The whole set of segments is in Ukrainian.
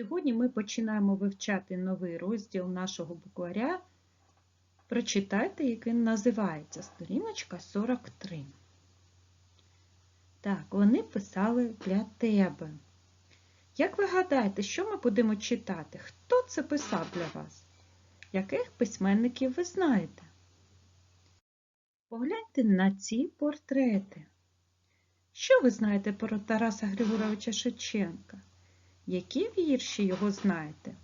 Сьогодні ми починаємо вивчати новий розділ нашого букваря. Прочитайте, як він називається, сторіночка 43. Так, вони писали для тебе. Як ви гадаєте, що ми будемо читати? Хто це писав для вас? Яких письменників ви знаєте? Погляньте на ці портрети. Що ви знаєте про Тараса Григоровича Шевченка? Які вірші його знаєте?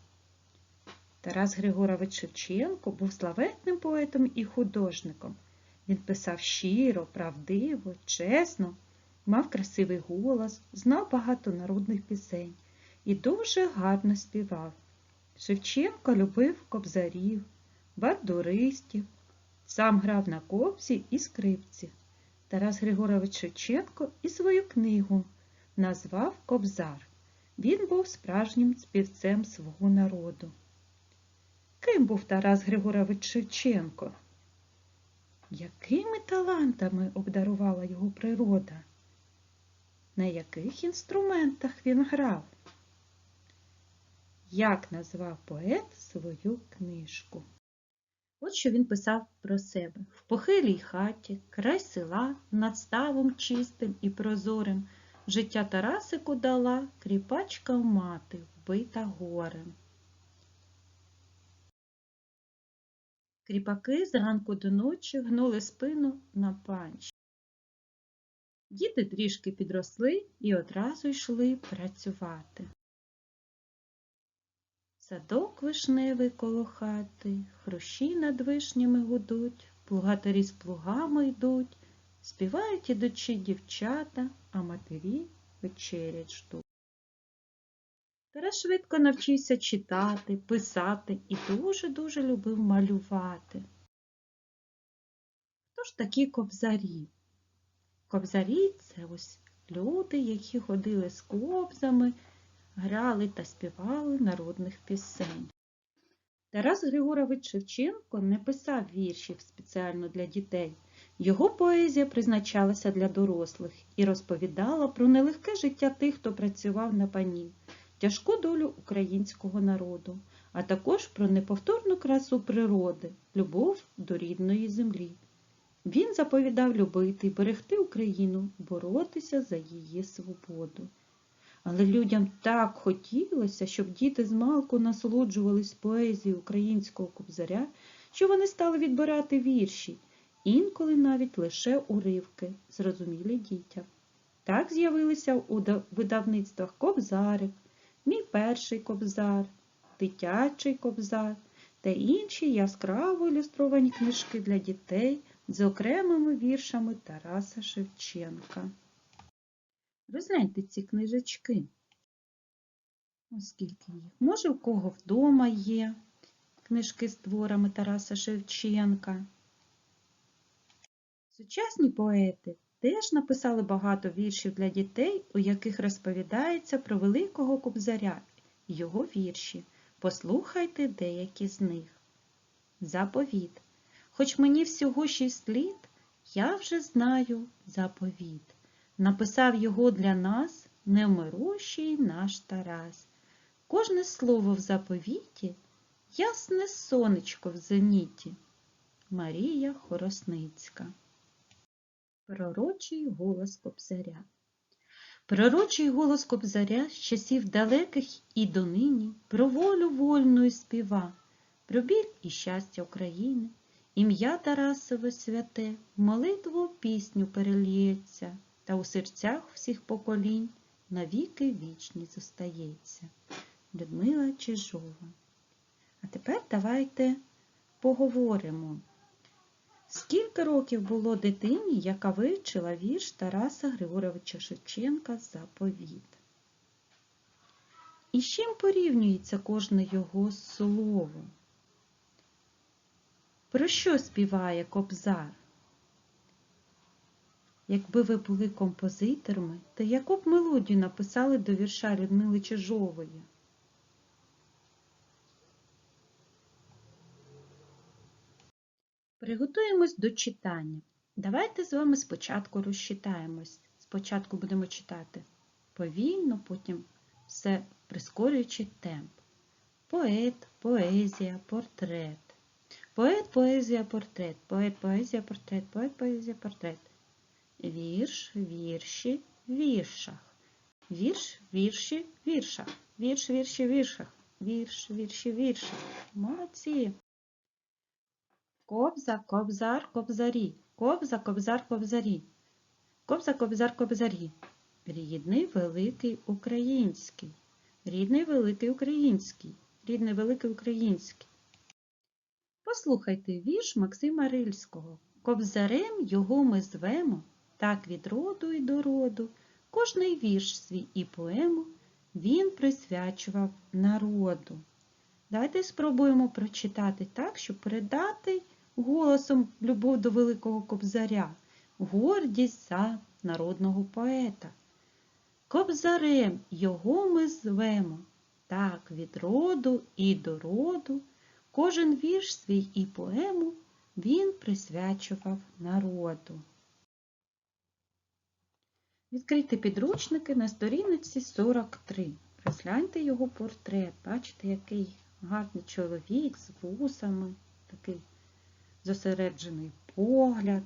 Тарас Григорович Шевченко був славетним поетом і художником. Він писав щиро, правдиво, чесно, мав красивий голос, знав багато народних пісень і дуже гарно співав. Шевченко любив кобзарів, бандуристів, сам грав на кобзі і скрипці. Тарас Григорович Шевченко і свою книгу назвав Кобзар. Він був справжнім співцем свого народу. Ким був Тарас Григорович Шевченко? Якими талантами обдарувала його природа? На яких інструментах він грав? Як назвав поет свою книжку? От що він писав про себе. В похилій хаті, край села, над ставом чистим і прозорим, життя Тарасику дала кріпачка мати, вбита горем. Кріпаки зранку до ночі гнули спину на панч. Діти трішки підросли і одразу йшли працювати. Садок вишневий коло хати, хрущі над вишнями гудуть, плугатарі з плугами йдуть, співають ідучі дівчата, а матері вечерять ждуть. Тарас швидко навчився читати, писати і дуже-дуже любив малювати. Хто ж такі кобзарі? Кобзарі це ось люди, які ходили з кобзами, грали та співали народних пісень. Тарас Григорович Шевченко не писав віршів спеціально для дітей. Його поезія призначалася для дорослих і розповідала про нелегке життя тих, хто працював на пані, тяжку долю українського народу, а також про неповторну красу природи, любов до рідної землі. Він заповідав любити і берегти Україну, боротися за її свободу. Але людям так хотілося, щоб діти з малку насолоджувались поезією українського кобзаря, що вони стали відбирати вірші, інколи навіть лише уривки, зрозумілі дітям. Так з'явилися у видавництвах кобзарик, мій перший кобзар, дитячий кобзар та інші яскраво ілюстровані книжки для дітей з окремими віршами Тараса Шевченка. Розгляньте ці книжечки. Оскільки їх. Може, у кого вдома є книжки з творами Тараса Шевченка. Сучасні поети теж написали багато віршів для дітей, у яких розповідається про Великого Кобзаря і його вірші. Послухайте деякі з них. Заповіт. Хоч мені всього шість літ, я вже знаю заповіт. Написав його для нас невмирущий наш Тарас. Кожне слово в заповіті ясне сонечко в зеніті. Марія Хоросницька. Пророчий голос Кобзаря. Пророчий голос Кобзаря з часів далеких і донині про волю вольну співа, про біль і щастя України, ім'я Тарасове святе, молитву пісню переліється та у серцях всіх поколінь навіки вічні зостається. Людмила Чижова. А тепер давайте поговоримо. Скільки років було дитині, яка вивчила вірш Тараса Григоровича Шевченка Заповіт? І з чим порівнюється кожне його слово? Про що співає Кобзар? Якби ви були композиторами, то яку б мелодію написали до вірша Людмили Чижової? Приготуємось до читання. Давайте з вами спочатку розчитаємось. Спочатку будемо читати повільно, потім все прискорюючи темп. Поет, поезія, портрет. Поет, поезія, портрет. Поет, поезія, портрет. Поет, поезія, портрет. Вірш, вірші, віршах. Вірш, вірші, віршах. Вірш, вірші, віршах. Вірш, вірші, віршах. Молодці. Кобза, кобзар, кобзарі. Кобза, кобзар, кобзарі. Кобза, кобзар, кобзарі. Рідний великий український. Рідний великий український. Рідний великий український. Послухайте вірш Максима Рильського. Кобзарем його ми звемо, так від роду і до роду. Кожний вірш свій і поему він присвячував народу. Давайте спробуємо прочитати так, щоб передати голосом любов до великого кобзаря, гордість за народного поета. Кобзарем його ми звемо, так від роду і до роду. Кожен вірш свій і поему він присвячував народу. Відкрийте підручники на сторінці 43. Розгляньте його портрет. Бачите, який гарний чоловік з вусами, такий зосереджений погляд.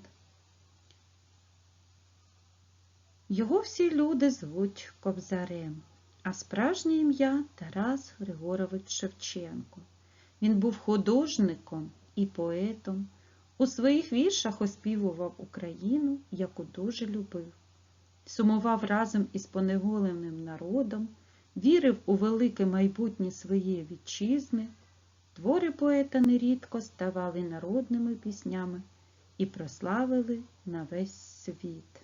Його всі люди звуть Кобзарем, а справжнє ім'я Тарас Григорович Шевченко. Він був художником і поетом. У своїх віршах оспівував Україну, яку дуже любив. Сумував разом із поневоленим народом, вірив у велике майбутнє своєї вітчизни. Твори поета нерідко ставали народними піснями і прославили на весь світ.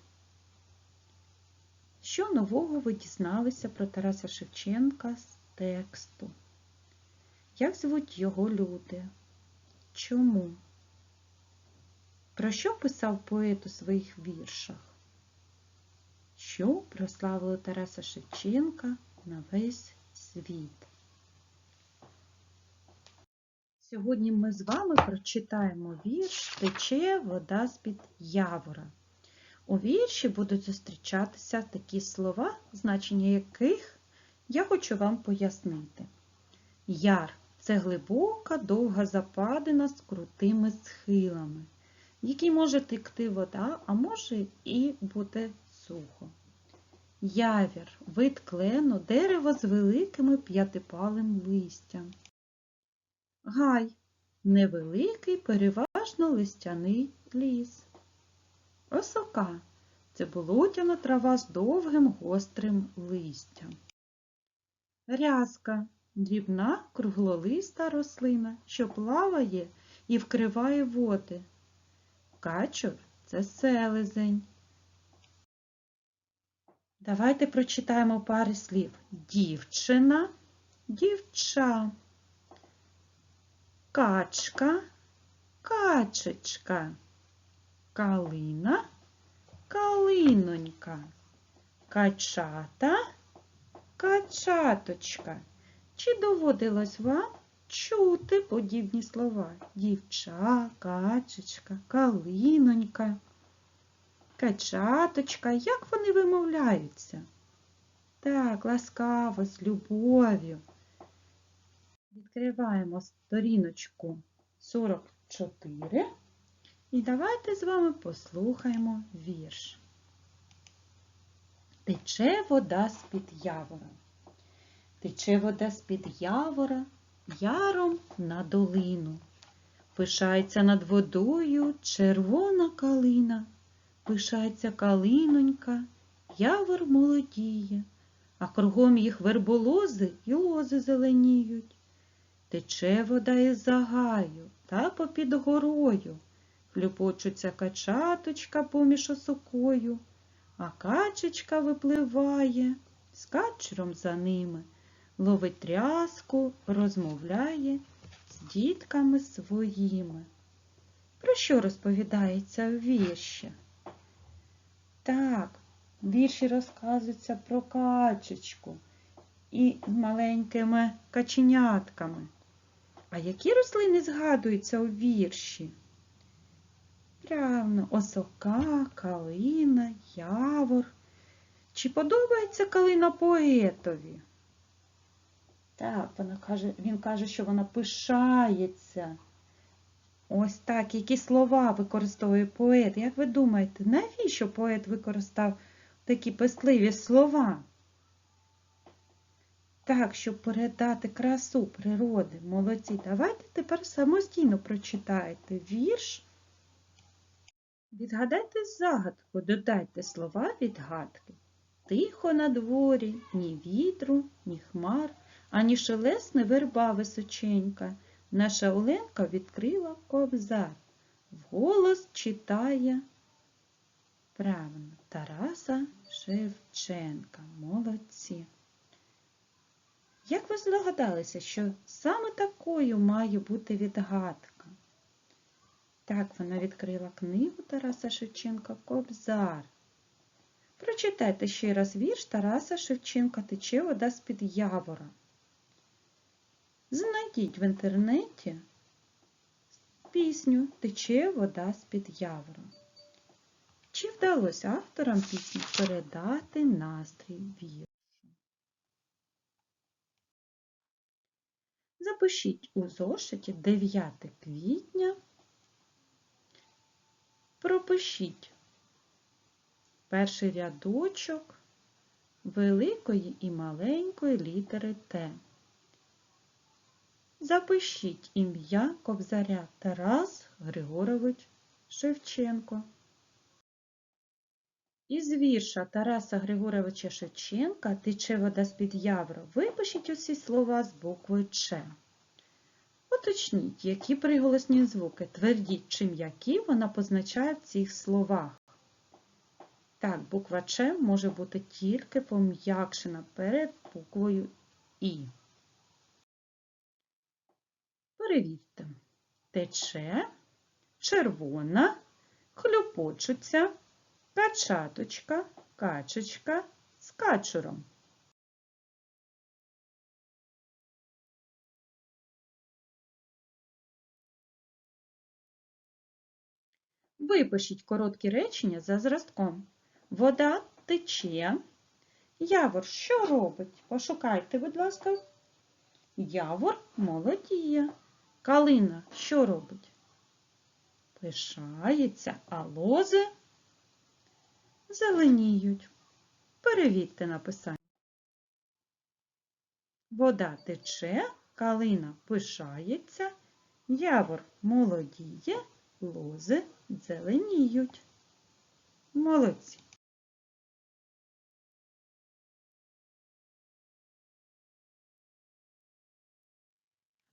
Що нового ви дізналися про Тараса Шевченка з тексту? Як звуть його люди? Чому? Про що писав поет у своїх віршах? Що прославило Тараса Шевченка на весь світ? Сьогодні ми з вами прочитаємо вірш Тече вода з-під явора. У вірші будуть зустрічатися такі слова, значення яких я хочу вам пояснити. Яр це глибока, довга западина з крутими схилами, в якій може текти вода, а може і бути сухо. Явір вид клену, дерево з великими п'ятипалим листям. Гай невеликий, переважно листяний ліс. Осока це болотяна трава з довгим гострим листям. Рязка дрібна круглолиста рослина, що плаває і вкриває води. Качур це селезень. Давайте прочитаємо пари слів. Дівчина, дівча, качка, качечка, калина, калинонька, качата, качаточка. Чи доводилось вам чути подібні слова? Дівча, качечка, калинонька, качаточка. Як вони вимовляються? Так, ласкаво, з любов'ю. Відкриваємо сторіночку 44 і давайте з вами послухаємо вірш. Тече вода з-під явора. Тече вода з-під явора, яром на долину. Пишається над водою червона калина, пишається калинонька, явор молодіє, а кругом їх верболози й лози зеленіють. Тече вода із загаю та попід горою, хлюпочуться качаточка поміж осокою, а качечка випливає з качером за ними ловить тряску, розмовляє з дітками своїми. Про що розповідається в вірші? Так, вірші розказується про качечку і маленькими каченятками. А які рослини згадуються у вірші? Правильно, осока, калина, явор. Чи подобається калина поетові? Так, вона каже, він каже, що вона пишається. Ось так, які слова використовує поет. Як ви думаєте, навіщо поет використав такі писливі слова? Так, щоб передати красу природи. Молодці. Давайте тепер самостійно прочитайте вірш. Відгадайте загадку, додайте слова відгадки. Тихо на дворі, ні вітру, ні хмар, ані шелесне верба височенька. Наша Оленка відкрила кобзар. Вголос читає правильно Тараса Шевченка. Молодці. Як ви здогадалися, що саме такою має бути відгадка? Так, вона відкрила книгу Тараса Шевченка Кобзар. Прочитайте ще раз вірш Тараса Шевченка Тече вода з-під явора. Знайдіть в інтернеті пісню Тече вода з-під явора. Чи вдалося авторам пісні передати настрій віршу? Запишіть у зошиті 9 квітня. Пропишіть перший рядочок великої і маленької літери Т. Запишіть ім'я Кобзаря Тарас Григорович Шевченко. Із вірша Тараса Григоровича Шевченка Тече вода з-під явро випишіть усі слова з буквою Ч. Уточніть, які приголосні звуки, твердіть чи м'які вона позначає в цих словах. Так, буква Ч може бути тільки пом'якшена перед буквою І. Перевірте. Тече, червона, хлюпочуться, качаточка, качечка з качуром. Випишіть короткі речення за зразком. Вода тече. Явор що робить? Пошукайте, будь ласка. Явор молодіє. Калина що робить? Пишається, а лози зеленіють. Перевірте написання. Вода тече, калина пишається, явор молодіє, лози зеленіють. Молодці.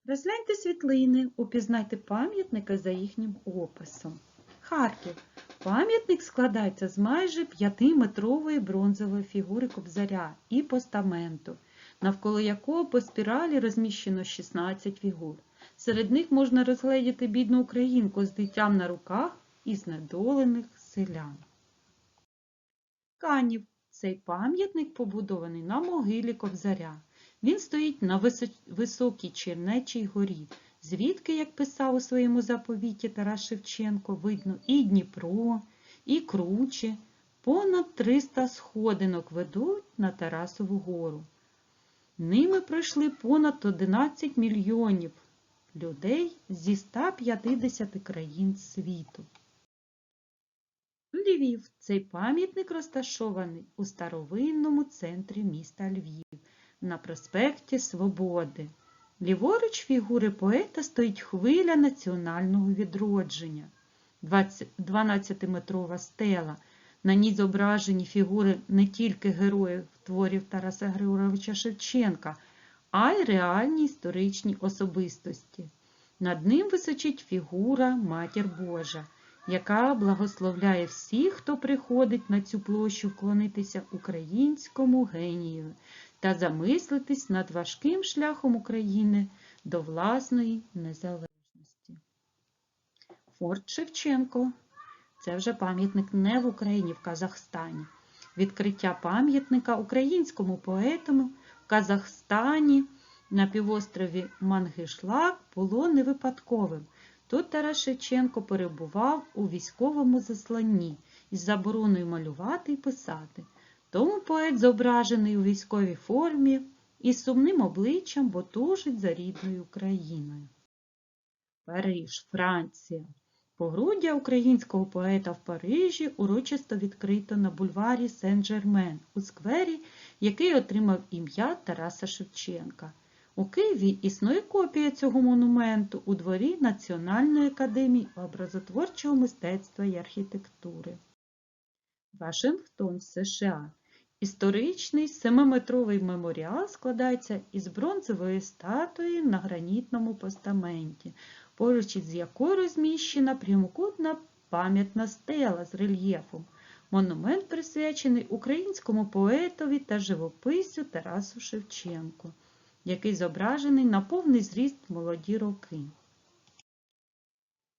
Розгляньте світлини, упізнайте пам'ятники за їхнім описом. Харків. Пам'ятник складається з майже 5-метрової бронзової фігури кобзаря і постаменту, навколо якого по спіралі розміщено 16 фігур. Серед них можна розгледіти бідну українку з дитям на руках і знедолених селян. Канів. Цей пам'ятник побудований на могилі кобзаря. Він стоїть на високій Чернечій горі, звідки, як писав у своєму заповіті Тарас Шевченко, видно і Дніпро, і круче, понад 300 сходинок ведуть на Тарасову гору. Ними пройшли понад 11 мільйонів людей зі 150 країн світу. Львів. Цей пам'ятник розташований у старовинному центрі міста Львів на проспекті Свободи. Ліворуч фігури поета стоїть хвиля національного відродження, 12-метрова стела. На ній зображені фігури не тільки героїв творів Тараса Григоровича Шевченка, а й реальні історичні особистості. Над ним височить фігура Матір Божа, яка благословляє всіх, хто приходить на цю площу вклонитися українському генію та замислитись над важким шляхом України до власної незалежності. Форт Шевченко це вже пам'ятник не в Україні, в Казахстані. Відкриття пам'ятника українському поетому Казахстані на півострові Мангишлак було не випадковим. Тут Тарас Шевченко перебував у військовому засланні із забороною малювати і писати. Тому поет зображений у військовій формі із сумним обличчям, бо тужить за рідною Україною. Париж, Франція. Погруддя українського поета в Парижі урочисто відкрито на бульварі Сен-Жермен у сквері, який отримав ім'я Тараса Шевченка. У Києві існує копія цього монументу у дворі Національної академії образотворчого мистецтва і архітектури. Вашингтон, США. Історичний семиметровий меморіал складається із бронзової статуї на гранітному постаменті, поруч із якою розміщена прямокутна пам'ятна стела з рельєфом. Монумент присвячений українському поетові та живописцю Тарасу Шевченку, який зображений на повний зріст молоді роки.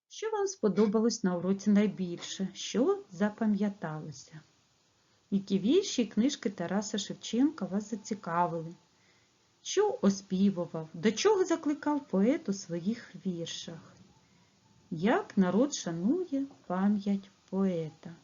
Що вам сподобалось на уроці найбільше? Що запам'яталося? Які вірші і книжки Тараса Шевченка вас зацікавили? Що оспівував, до чого закликав поет у своїх віршах? Як народ шанує пам'ять поета?